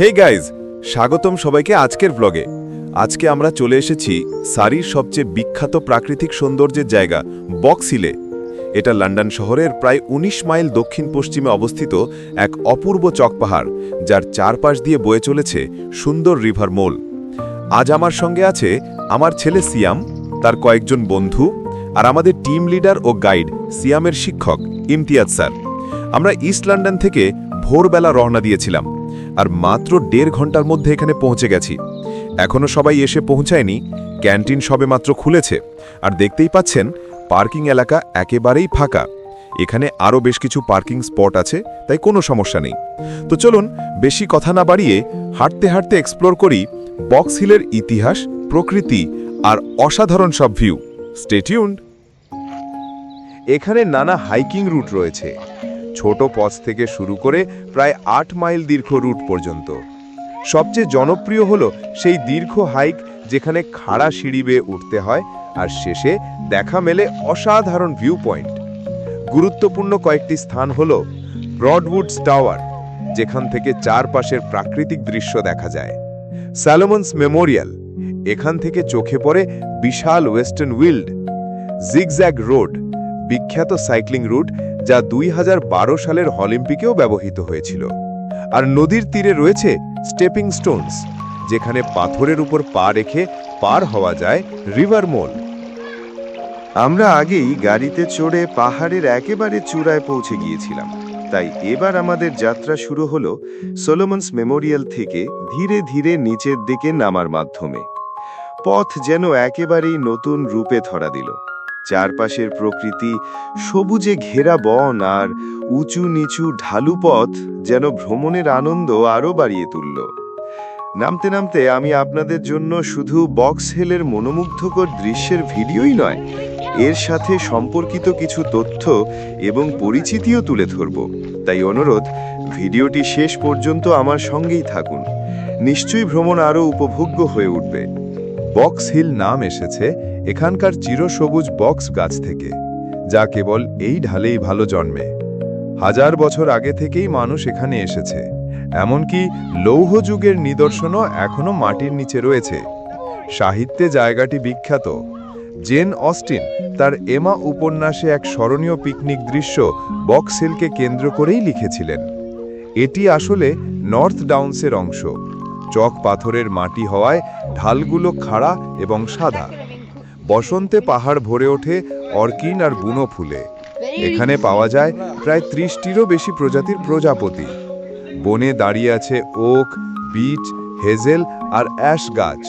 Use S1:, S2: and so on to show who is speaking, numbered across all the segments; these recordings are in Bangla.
S1: হেই গাইজ স্বাগতম সবাইকে আজকের ব্লগে আজকে আমরা চলে এসেছি সারির সবচেয়ে বিখ্যাত প্রাকৃতিক সৌন্দর্যের জায়গা বক্স হিলে। এটা লন্ডন শহরের প্রায় ১৯ মাইল দক্ষিণ পশ্চিমে অবস্থিত এক অপূর্ব চকপাহাড় যার চারপাশ দিয়ে বয়ে চলেছে সুন্দর রিভার মোল। আজ আমার সঙ্গে আছে আমার ছেলে সিয়াম, তার কয়েকজন বন্ধু আর আমাদের টিম লিডার ও গাইড সিয়ামের শিক্ষক ইমতিয়াজ স্যার। আমরা ইস্ট লন্ডন থেকে ভোরবেলা রওনা দিয়েছিলাম। আর মাত্র দেড় ঘণ্টার মধ্যে এখানে পৌঁছে গেছি। এখনও সবাই এসে পৌঁছায়নি, ক্যান্টিন সবে মাত্র খুলেছে, আর দেখতেই পাচ্ছেন পার্কিং এলাকা একেবারেই ফাঁকা। এখানে আরও বেশ কিছু পার্কিং স্পট আছে, তাই কোনো সমস্যা নেই। তো চলুন, বেশি কথা না বাড়িয়ে হাঁটতে হাঁটতে এক্সপ্লোর করি বক্স হিলের ইতিহাস, প্রকৃতি আর অসাধারণ সব ভিউ স্টেটিউন্ড এখানে নানা হাইকিং রুট রয়েছে। ছোট পথ থেকে শুরু করে প্রায় আট মাইল দীর্ঘ রুট পর্যন্ত। সবচেয়ে জনপ্রিয় হলো সেই দীর্ঘ হাইক যেখানে খাড়া সিঁড়ি বেয়ে উঠতে হয় আর শেষে দেখা মেলে অসাধারণ ভিউ পয়েন্ট গুরুত্বপূর্ণ কয়েকটি স্থান হল ব্রডউডস টাওয়ার, যেখান থেকে চারপাশের প্রাকৃতিক দৃশ্য দেখা যায়। স্যালোমন্স মেমোরিয়াল, এখান থেকে চোখে পড়ে বিশাল ওয়েস্টার্ন উইল্ড। জিগজ্যাগ রোড, বিখ্যাত সাইক্লিং রুট যা দুই হাজার বারো সালের অলিম্পিকেও ব্যবহৃত হয়েছিল। আর নদীর তীরে রয়েছে স্টেপিং স্টোনস যেখানে পাথরের উপর পা রেখে পার হওয়া যায় রিভার মোল
S2: আমরা আগেই গাড়িতে চড়ে পাহাড়ের একেবারে চূড়ায় পৌঁছে গিয়েছিলাম। তাই এবার আমাদের যাত্রা শুরু হলো সোলোমন্স মেমোরিয়াল থেকে ধীরে ধীরে নিচের দিকে নামার মাধ্যমে। পথ যেন একেবারেই নতুন রূপে ধরা দিল। চারপাশের প্রকৃতি সবুজে ঘেরা বন আর উঁচু নিচু ঢালু পথ যেন ভ্রমণের আনন্দ আরও বাড়িয়ে তুলল। নামতে নামতে আমি আপনাদের জন্য শুধু বক্স হেলের মনোমুগ্ধকর দৃশ্যের ভিডিওই নয়, এর সাথে সম্পর্কিত কিছু তথ্য এবং পরিচিতিও তুলে ধরব। তাই অনুরোধ, ভিডিওটি শেষ পর্যন্ত আমার সঙ্গেই থাকুন। নিশ্চয়ই ভ্রমণ আরও উপভোগ্য হয়ে উঠবে।
S1: বক্স হিল নাম এসেছে এখানকার চিরসবুজ বক্স গাছ থেকে, যা কেবল এই ঢালেই ভালো জন্মে। হাজার বছর আগে থেকেই মানুষ এখানে এসেছে, এমনকি লৌহ যুগের নিদর্শনও এখনও মাটির নিচে রয়েছে। সাহিত্যে জায়গাটি বিখ্যাত। জেন অস্টিন তার এমা উপন্যাসে এক স্মরণীয় পিকনিক দৃশ্য বক্স হিলকে কেন্দ্র করেই লিখেছিলেন। এটি আসলে নর্থ ডাউন্সের অংশ। চক পাথরের মাটি হওয়ায় ঢালগুলো খাড়া এবং সাদা। বসন্তে পাহাড় ভরে ওঠে অর্কিন আর বুনো ফুলে। এখানে পাওয়া যায় প্রায় ত্রিশটিরও বেশি প্রজাতির প্রজাপতি। বনে দাঁড়িয়ে আছে ওক বিচ হেজেল আর অ্যাশ গাছ।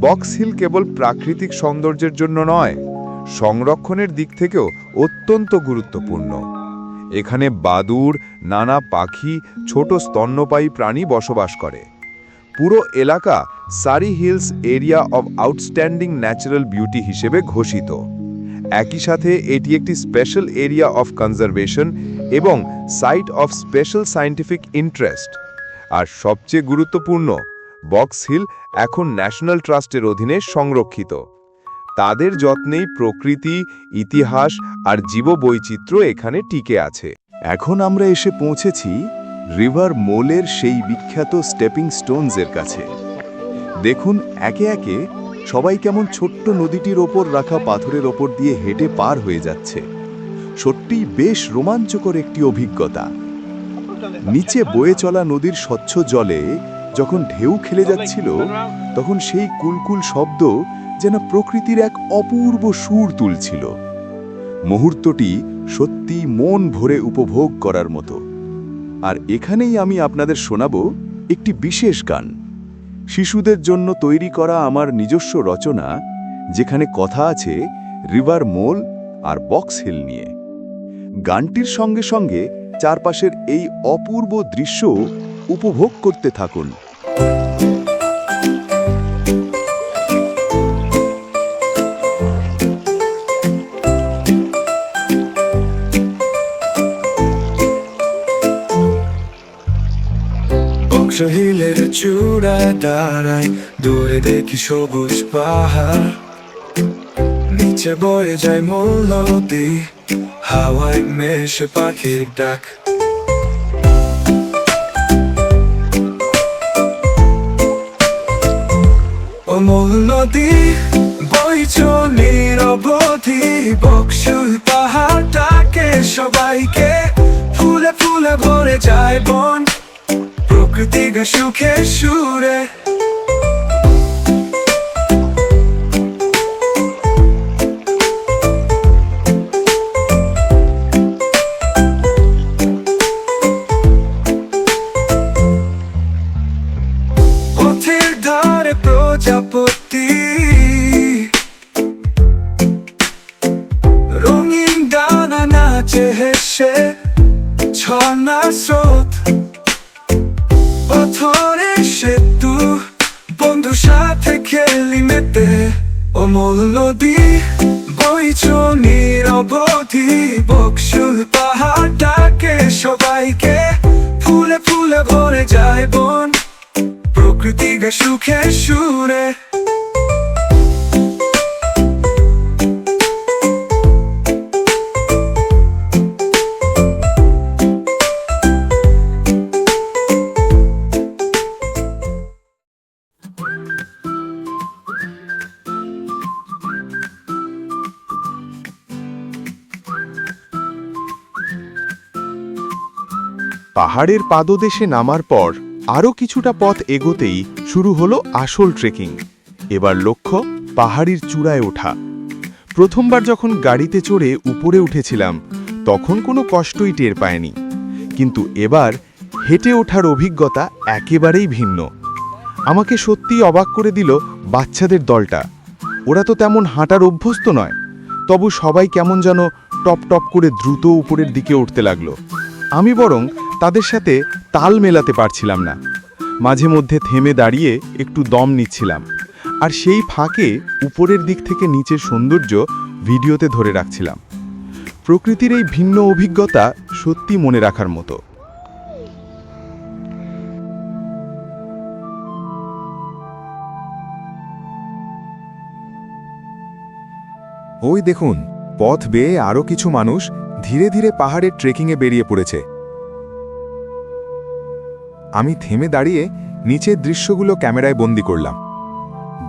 S1: বক্স হিল কেবল প্রাকৃতিক সৌন্দর্যের জন্য নয়, সংরক্ষণের দিক থেকেও অত্যন্ত গুরুত্বপূর্ণ। এখানে বাদুড়, নানা পাখি, ছোট স্তন্যপায়ী প্রাণী বসবাস করে। পুরো এলাকা Surrey Hills area of outstanding natural beauty হিসেবে ঘোষিত। একই সাথে এটি একটি স্পেশাল এরিয়া অফ কনজারভেশন এবং site of special scientific interest. আর সবচেয়ে গুরুত্বপূর্ণ, বক্স হিল এখন ন্যাশনাল ট্রাস্টের অধীনে সংরক্ষিত। তাদের যত্নেই প্রকৃতি, ইতিহাস আর জীববৈচিত্র্য এখানে টিকে আছে।
S2: এখন আমরা এসে পৌঁছেছি রিভার মোলের সেই বিখ্যাত স্টেপিং স্টোনসের কাছে। দেখুন, একে একে সবাই কেমন ছোট্ট নদীটির ওপর রাখা পাথরের ওপর দিয়ে হেঁটে পার হয়ে যাচ্ছে। সত্যিই বেশ রোমাঞ্চকর একটি অভিজ্ঞতা। নিচে বয়ে চলা নদীর স্বচ্ছ জলে যখন ঢেউ খেলে যাচ্ছিল, তখন সেই কুলকুল শব্দ যেন প্রকৃতির এক অপূর্ব সুর তুলছিল। মুহূর্তটি সত্যি মন ভরে উপভোগ করার মতো। আর এখানেই আমি আপনাদের শোনাব একটি বিশেষ গান। শিশুদের জন্য তৈরি করা আমার নিজস্ব রচনা, যেখানে কথা আছে রিভার মোল আর বক্স হিল নিয়ে। গানটির সঙ্গে সঙ্গে চারপাশের এই অপূর্ব দৃশ্য উপভোগ করতে থাকুন।
S3: সহিলের চূড়া দাঁড়াই দূরে দেখি সবুজ পাহাড়। নিচে বয়ে যায় মল্লদি হাওয়ায় মেশে পাখির ডাক। অমল নদী বই চলি বকশুল পাহাড় ডাকে সবাইকে ফুলে ফুলে ভরে যায় বন। প্রকৃতি গা খেলি মেতে অমল নদী বইছ নিরবধি বকশুল পাহাড় ডাকে সবাইকে ফুলে ফুলে ভরে যায় বন। প্রকৃতি গে সুখে সুরে
S2: পাহাড়ের পাদদেশে নামার পর আরও কিছুটা পথ এগোতেই শুরু হলো আসল ট্রেকিং এবার লক্ষ্য পাহাড়ির চূড়ায় ওঠা। প্রথমবার যখন গাড়িতে চড়ে উপরে উঠেছিলাম, তখন কোনো কষ্টই টের পায়নি। কিন্তু এবার হেঁটে ওঠার অভিজ্ঞতা একেবারেই ভিন্ন। আমাকে সত্যি অবাক করে দিল বাচ্চাদের দলটা। ওরা তো তেমন হাঁটার অভ্যস্ত নয়। তবু সবাই কেমন যেন টপ টপ করে দ্রুত উপরের দিকে উঠতে লাগল। আমি বরং তাদের সাথে তাল মেলাতে পারছিলাম না। মাঝে মধ্যে থেমে দাঁড়িয়ে একটু দম নিচ্ছিলাম। আর সেই ফাঁকে উপরের দিক থেকে নিচের সৌন্দর্য ভিডিওতে ধরে রাখছিলাম। প্রকৃতির এই ভিন্ন অভিজ্ঞতা সত্যি মনে রাখার মতো।
S1: ওই দেখুন, পথ বেয়ে আরও কিছু মানুষ ধীরে ধীরে পাহাড়ের ট্রেকিংয়ে বেরিয়ে পড়েছে। আমি থেমে দাঁড়িয়ে নিচের দৃশ্যগুলো ক্যামেরায় বন্দি করলাম।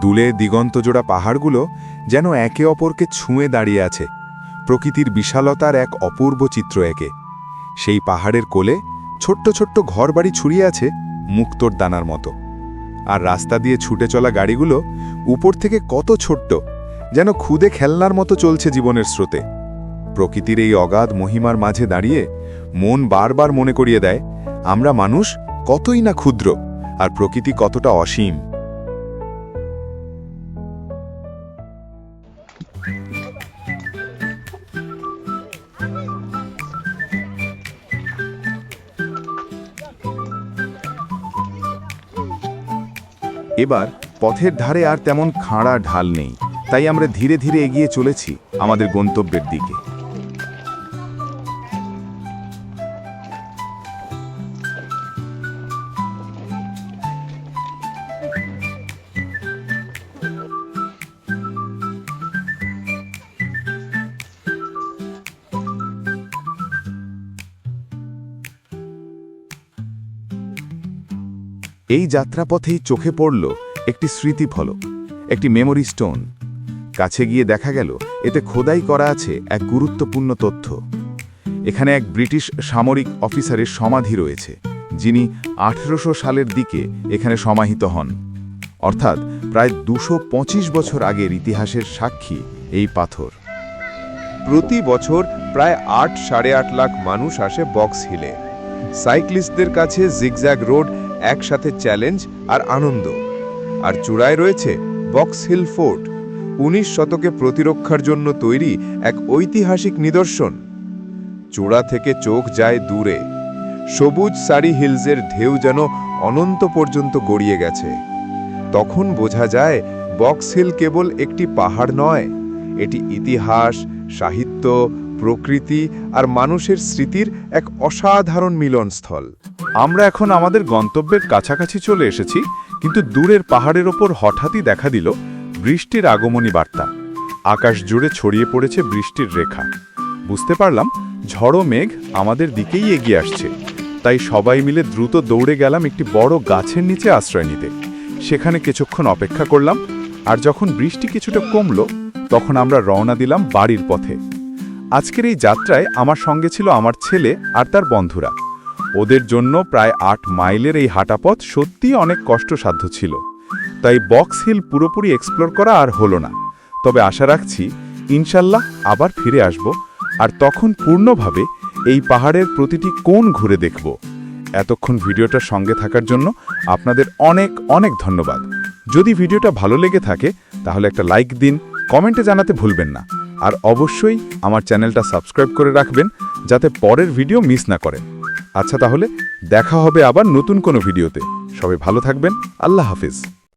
S1: দুলে দিগন্তজোড়া পাহাড়গুলো যেন একে অপরকে ছুঁয়ে দাঁড়িয়ে আছে, প্রকৃতির বিশালতার এক অপূর্ব চিত্র একে। সেই পাহাড়ের কোলে ছোট্ট ছোট্ট ঘরবাড়ি ছড়িয়ে আছে মুক্তোর দানার মতো। আর রাস্তা দিয়ে ছুটে চলা গাড়িগুলো উপর থেকে কত ছোট্ট, যেন খুদে খেলনার মতো চলছে জীবনের স্রোতে। প্রকৃতির এই অগাধ মহিমার মাঝে দাঁড়িয়ে মন বারবার মনে করিয়ে দেয়, আমরা মানুষ কতই না ক্ষুদ্র, আর প্রকৃতি কতটা অসীম। এবার পথের ধারে আর তেমন খাঁড়া ঢাল নেই, তাই আমরা ধীরে ধীরে এগিয়ে চলেছি আমাদের গন্তব্যের দিকে। এই যাত্রাপথেই চোখে পড়ল একটি স্মৃতিফলক, একটি মেমোরি স্টোন কাছে গিয়ে দেখা গেল, এতে খোদাই করা আছে এক গুরুত্বপূর্ণ তথ্য। এখানে এক ব্রিটিশ সামরিক অফিসারের সমাধি রয়েছে, যিনি আঠেরোশো সালের দিকে এখানে সমাহিত হন। অর্থাৎ প্রায় দুশো বছর আগের ইতিহাসের সাক্ষী এই পাথর। প্রতি বছর প্রায় আট সাড়ে আট লাখ মানুষ আসে বক্স হিলে। সাইক্লিস্টদের কাছে জিগজ্যাগ রোড একসাথে চ্যালেঞ্জ আর আনন্দ। আর চূড়ায় রয়েছে বক্স হিল ফোর্ট, উনিশ শতকে প্রতিরক্ষার জন্য তৈরি এক ঐতিহাসিক নিদর্শন। চূড়া থেকে চোখ যায় দূরে। সবুজ সারি হিলসের ঢেউ যেন অনন্ত পর্যন্ত গড়িয়ে গেছে। তখন বোঝা যায়, বক্স হিল কেবল একটি পাহাড় নয়, এটি ইতিহাস, সাহিত্য, প্রকৃতি আর মানুষের স্মৃতির এক অসাধারণ মিলনস্থল। আমরা এখন আমাদের গন্তব্যের কাছাকাছি চলে এসেছি, কিন্তু দূরের পাহাড়ের ওপর হঠাৎই দেখা দিল বৃষ্টির আগমনী বার্তা। আকাশ জুড়ে ছড়িয়ে পড়েছে বৃষ্টির রেখা। বুঝতে পারলাম, ঝড়ো মেঘ আমাদের দিকেই এগিয়ে আসছে। তাই সবাই মিলে দ্রুত দৌড়ে গেলাম একটি বড় গাছের নিচে আশ্রয় নিতে। সেখানে কিছুক্ষণ অপেক্ষা করলাম, আর যখন বৃষ্টি কিছুটা কমল, তখন আমরা রওনা দিলাম বাড়ির পথে। আজকের এই যাত্রায় আমার সঙ্গে ছিল আমার ছেলে আর তার বন্ধুরা। ওদের জন্য প্রায় আট মাইলের এই হাঁটাপথ সত্যিই অনেক কষ্টসাধ্য ছিল। তাই বক্স হিল পুরোপুরি এক্সপ্লোর করা আর হলো না। তবে আশা রাখছি, ইনশাল্লাহ আবার ফিরে আসব আর তখন পূর্ণভাবে এই পাহাড়ের প্রতিটি কোণ ঘুরে দেখব। এতক্ষণ ভিডিওটার সঙ্গে থাকার জন্য আপনাদের অনেক অনেক ধন্যবাদ। যদি ভিডিওটা ভালো লেগে থাকে, তাহলে একটা লাইক দিন, কমেন্টে জানাতে ভুলবেন না। আর অবশ্যই আমার চ্যানেলটা সাবস্ক্রাইব করে রাখবেন, যাতে পরের ভিডিও মিস না করেন। আচ্ছা তাহলে দেখা হবে আবার নতুন কোনো ভিডিওতে। সবাই ভালো থাকবেন। আল্লাহ হাফিজ।